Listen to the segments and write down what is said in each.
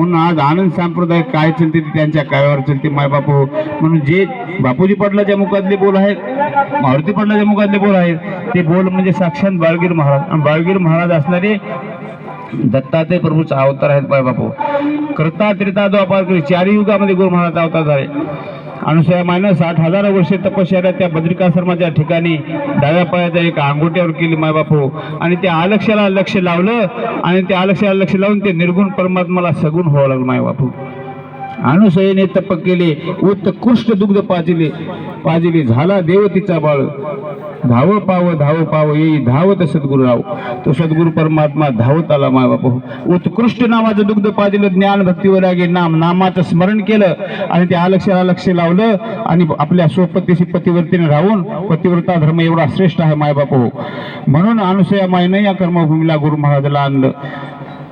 म्हणून आज आनंद संप्रदाय काय चलते ते त्यांच्या काळावर चलते मायबापू म्हणून जे बापूजी पाटलाच्या मुखातले बोल आहेत मारुती पाटलाच्या मुखातले बोल आहेत ते बोल म्हणजे साक्षात बाळगीर महाराज. आणि बाळगीर महाराज असणारे दत्तात्रय प्रभूचा अवतार आहेत पाय बापू. करता त्रिता द्वापार करी. चारही युगामध्ये गुरु महाराज अवतार झाले. अनुसयामानं साठ हजार वर्षे तपश्चर्या त्या बद्रिकाश्रमाच्या ठिकाणी डाव्या पायाच्या एका अंगोट्यावर केली मायबापू. आणि त्या आलक्ष्याला लक्ष लावलं आणि त्या आलक्ष्याला लक्ष लावून ते निर्गुण परमात्माला सगुण व्हावं लागलं मायबापू. अनुसयेने तप केले उत्कृष्ट दुग्ध पाजिले पाजिले. झाला देवतीचा बाळ. धाव पाव धाव पाव येई धावत सद्गुरुराव. तो सद्गुरु परमात्मा धावत आला माय बापू उत्कृष्ट नामाचं दुग्ध पाजिलं ज्ञान भक्तीवर आगे नाम नामाचं स्मरण केलं आणि त्या आलक्षाला लक्ष लावलं आणि आपल्या स्वपतीशी पतिवर्तीने राहून पतिव्रता धर्म एवढा श्रेष्ठ आहे माय बापू हो. म्हणून अनुसया मायनं या कर्मभूमीला गुरु महाराजाला आणलं.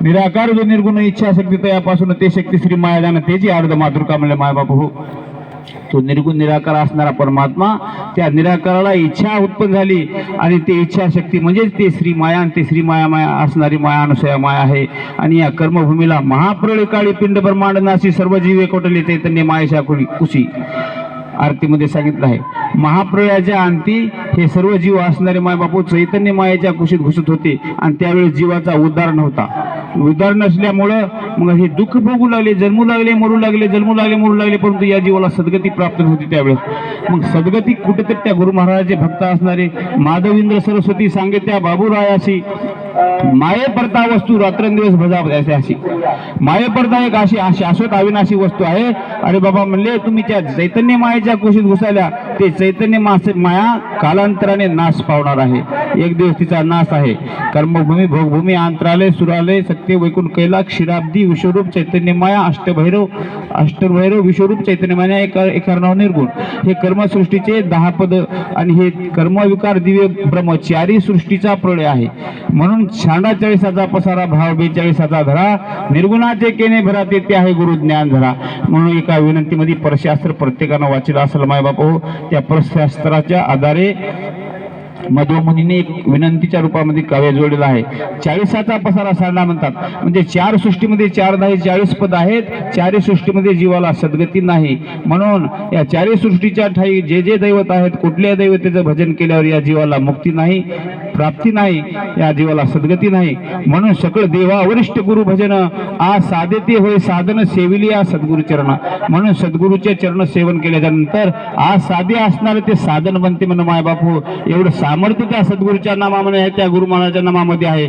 निराकार जो निर्गुण इच्छाशक्ती तयापासून ते शक्ती श्री मायादान तेची अर्ध मातृका म्हणले मायबाप हो. तो निर्गुण निराकार असणारा परमात्मा त्या निराकाराला इच्छा उत्पन्न झाली आणि ते इच्छाशक्ती म्हणजेच ते श्री माया आणि ते श्री माया माया असणारी माया अनुसया माया आहे. आणि या कर्मभूमीला महाप्रळय काळी पिंड ब्रह्मांड नाशी सर्व जीवे कोटले चैतन्य मायेच्या कुळी कुशी. आरतीमध्ये सांगितलं आहे महाप्रळयाच्या अंती हे सर्व जीव असणारे मायबापू चैतन्य मायेच्या कुशीत घुसत होते आणि त्यावेळी जीवाचा उद्धार नव्हता. उद्धार नसल्यामुळं मग हे दुःख भोगू लागले जन्मू लागले मरू लागले जन्मू लागले मरू लागले परंतु या जीवाला सद्गती प्राप्त होती त्यावेळेस. मग सद्गती कुठेतरी त्या गुरु महाराजाचे भक्त असणारे माधवेंद्र सरस्वती सांगे त्या बाबूरायाशी मायेपरता वस्तू रात्रंदिवस भजा असे अशी. मायेपरता एक अशी शाश्वत अविनाशी वस्तू आहे. अरे बाबा म्हणले तुम्ही त्या चैतन्य मायेच्या कुशीत घुसायला ते चैतन्य मासे माया कालांतराने नाश पावणार आहे. एक दिवस तिचा नाश आहे. कर्मभूमी भोगभूमी अंतरालय सुरालय सत्य वैकुंठ कैला क्षीराब्दी विश्वरूप चैतन्य माया अष्टभैरव अष्टभैरव विश्वरूप चैतन्य माया एक नाव निर्गुण. हे कर्मसृष्टीचे दहा पद आणि हे कर्मविकार दिव्य ब्रह्म चारी सृष्टीचा प्रळय आहे. म्हणून छांडा चाळीसाचा पसारा भाव बेचाळीसाचा धरा निर्गुणाचे केने भरा ते ते आहे गुरु ज्ञान धरा. म्हणून एका विनंतीमध्ये परशास्त्र प्रत्येकानं वाचलं असेल माय बाप हो त्या परशास्त्राच्या आधारे मधुमुनीने एक विनंतीच्या रूपामध्ये काव्य जोडलेलं आहे. चाळीसाचा पसारा सारणा म्हणतात. म्हणजे चार सृष्टीमध्ये चार दहा चाळीस पद आहेत. चारही सृष्टीमध्ये जीवाला सद्गती नाही. म्हणून या चारही सृष्टीच्या ठाई जे जे दैवत आहेत कुठल्या दैवतेचं भजन केल्यावर या जीवाला मुक्ती नाही? प्राप्ती नाही या जीवाला सद्गती नाही. म्हणून सकळ देवा वरिष्ठ गुरु भजन आ साधेते होय साधन सेविली या सद्गुरु चरण. म्हणून सद्गुरूचे चरण सेवन केल्याच्यानंतर आज साधे असणारे ते साधन बनते म्हणून माय बापू एवढं सामर्थ्य त्या सद्गुरूच्या नामामध्ये आहे त्या गुरु महाराजांच्या नामामध्ये आहे.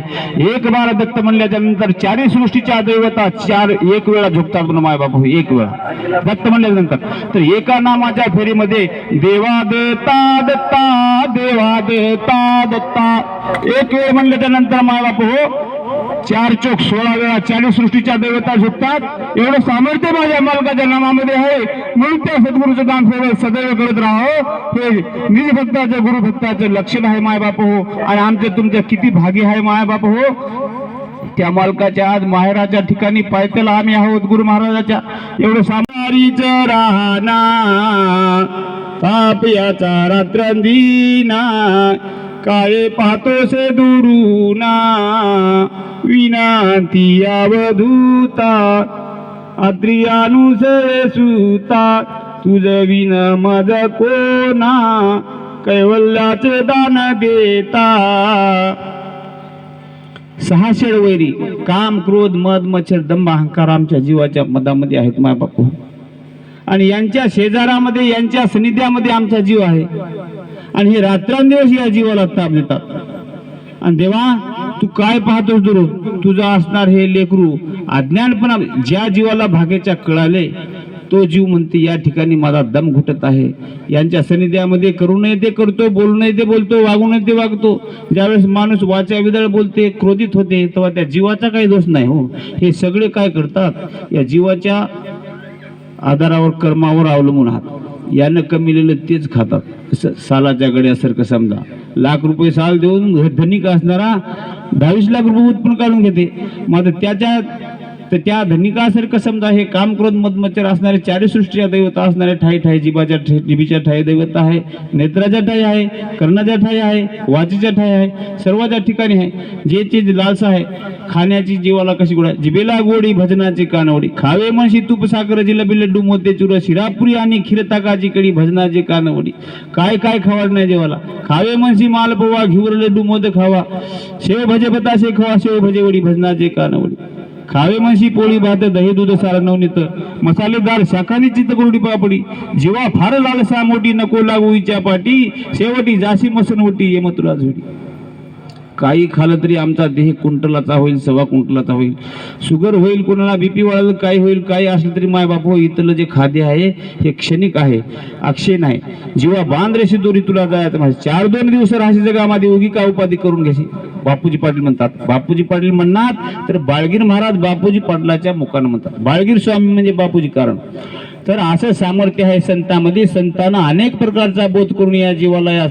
एक बार दत्त म्हणल्याच्या नंतर चारही सृष्टीच्या दैवता चार एक वेळा झोपतात म्हणून माय बापू एक वेळा. दत्त म्हणल्यानंतर. तर एका नामाच्या फेरीमध्ये देवा देता दत्ता देवा देता दत्ता एक वेळ म्हणलं त्यानंतर माय पोहो हो. चार चोक सोळा वेळा चाळीस सृष्टीच्या देवता झुकतात. एवढं सामर्थ्य माझ्या मालकाच्या नामामध्ये आहे. म्हणून त्या सद्गुरूचं काम सदैव सदैव करत राहो हो. हे. निजभक्ताचं गुरुभक्ताचं लक्षण आहे मायबाप हो. आणि आमचे तुमचे किती भागी आहे मायबाप हो. त्या मालकाच्या आज माहेराच्या ठिकाणी पायथ्याला आम्ही आहोत गुरु महाराजाच्या. एवढं सामारीच राहना ताप याचा रात्रंदीना. काळे पाहतोसे दुरुना? विनाती अवधूता अत्रियानुसरे सुता तुझ विन मज कोणा? कैवल्याचे दान देता. सहा वैरी काम क्रोध मद मच्छर दंभ अहंकार आमच्या जीवाच्या मदामध्ये आहेत माय बापू. आणि यांच्या शेजारामध्ये यांच्या सनिध्यामध्ये आमचा जीव आहे. आणि हे रात्रंदिवस या जीवाला ताप देतात. आणि देवा तू काय पाहतोस दुरू तुझं असणार हे लेकरू अज्ञानपणा ज्या जीवाला भागेच्या कळाले तो जीव म्हणते या ठिकाणी माझा दम घुटत आहे. यांच्या सनिध्यामध्ये करू नये ते करतो बोलू नये ते बोलतो वागू नये ते वागतो. ज्यावेळेस माणूस वाचा विदळ बोलते क्रोधित होते तेव्हा त्या जीवाचा काही दोष नाही हो. हे सगळे काय करतात? या जीवाच्या आधारावर कर्मावर अवलंबून आहात. यानं कमिलेलं तेच खातात. स- सालाच्या गड्यासारखं समजा. लाख रुपये साल देऊन धनिक असणारा दहावीस लाख रुपये उत्पन्न काढून घेते. मात्र त्याच्या तर त्या धनिकासारखं समजा हे काम क्रोध मधमच्छर असणारे चारी सृष्टीच्या दैवता असणारे ठाई ठाई जिबाच्या ठाई जिबीच्या ठाई दैवत आहे नेत्राच्या ठाई आहे कर्णाच्या ठाई आहे वाचीच्या ठाई आहे सर्वाच्या ठिकाणी आहे. जे चीज लालसा आहे खाण्याची जीवाला कशी गोडा जिबेला गोडी भजनाची कानवडी. खावे म्हणशी तूप साखर जिलबी लड्डू मोते चुर शिरापुरी आणि खिरताकाची कडी भजनाची कानवडी. काय काय खावाड नाही जेवाला? खावे म्हणशी माल पोवा घिवर लड्डू मोद खावा. शेव भजे बताशे खावा शेव भजे वडी भजनाचे कानवडी. खावे म्हणशी पोळी भात दही दूध सार नवनीत मसालेदार शाखानी चित्त कोरडी पापडी. जेव्हा फार लालसा मोठी नको लागू इच्या पाटी शेवटी जाशी मसनवटी ये मथुरा झोडी काही खाल्लं तरी आमचा देह कुंटलाचा होईल सव्वा कुंटलाचा होईल. शुगर होईल कोणाला बीपी वाढेल काय होईल काय असलं तरी माय बापू हो, इथलं जे खाद्य आहे हे क्षणिक आहे अक्षय नाही. जेव्हा बांध रेशी दोरी तुला जायचं माझे चार दोन दिवस राहायची जगामध्ये उगी का उपाधी करून घ्यायची बापूजी पाटील म्हणतात. बापूजी पाटील म्हणणार तर बाळगीर महाराज बापूजी पाटलाच्या मुखानं म्हणतात. बाळगीर स्वामी म्हणजे बापूजी कारण. तर असं सामर्थ्य आहे संतामध्ये. संतांना अनेक प्रकारचा बोध करून या जीवाला या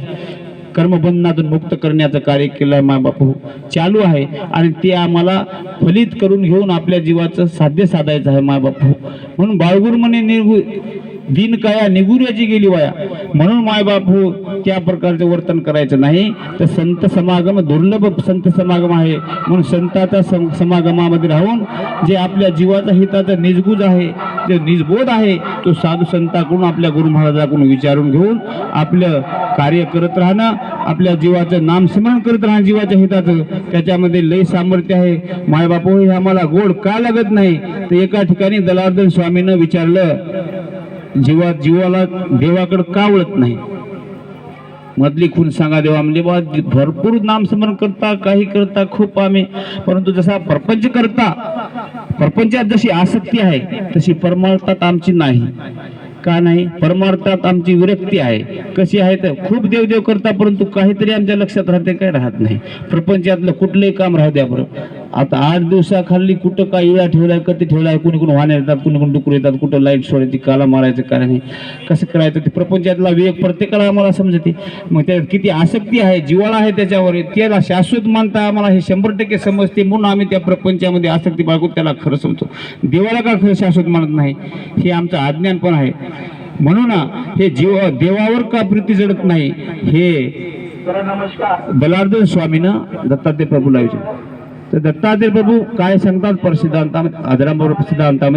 कर्मबंधनातून मुक्त करण्याचं कार्य केलं आहे बापू चालू आहे आणि ते आम्हाला फलित करून घेऊन आपल्या जीवाचं साध्य साधायचं आहे बापू म्हणून बाळगुरमने निर्गु दिन काया निगुऱ्याची गेली वाया. म्हणून मायबाप हो त्या प्रकारचे वर्तन करायचं नाही. तर संत समागम दुर्लभ संत समागम आहे. म्हणून संताच्या सम- समागमामध्ये राहून जे आपल्या जीवाचा हिताचा निजगुज आहे जे निजबोध आहे तो साधू संताकडून आपल्या गुरु महाराजाकडून विचारून घेऊन आपलं कार्य करत राहणं आपल्या जीवाचं नामस्मरण करत राहणं जीवाच्या हिताचं. त्याच्यामध्ये लय सामर्थ्य आहे. मायबापू हो, हे आम्हाला गोड का लागत नाही? तर एका ठिकाणी दलार्दन स्वामीनं विचारलं जीवा जीवाला देवाकडं का वळत नाही? मधली खून सांगा देवा म्हणजे बा भरपूर नामस्मरण करता काही करता खूप आम्ही परंतु जसा प्रपंच करता प्रपंचात जशी आसक्ती आहे तशी परमार्थात आमची नाही. का नाही? परमार्थात आमची विरक्ती आहे. कशी आहे तर खूप देवदेव करता परंतु काहीतरी आमच्या लक्षात राहते काय राहत नाही. प्रपंचातलं कुठलंही काम राहू द्या बरं. आता आठ दिवसाखाली कुठं काय इळा ठेवलाय कधी ठेवलाय कुणी कुणी वाहन येतात कुणी कुणी डुकरू येतात कुठं लाइट सोडायची काला मारायचं काय नाही. कसं करायचं ते प्रपंचातला विवेक प्रत्येकाला आम्हाला समजते. मग त्यात किती आसक्ती आहे जिवाळा आहे त्याच्यावर त्याला शाश्वत मानता आम्हाला हे शंभर टक्के समजते म्हणून आम्ही त्या प्रपंचामध्ये आसक्ती बाळगून त्याला खरं समजतो देवाला का खरं शाश्वत मानत नाही? हे आमचं अज्ञान पण आहे. म्हणून हे जीव देवावर का प्रीती जडत नाही हे बलार्दन स्वामीनं दत्तात्रय प्रभूला विचार तर दत्तात्रय प्रभू काय सांगतात? प्रसिद्धांतामध्ये आदरांबरोबर सिद्धांतामध्ये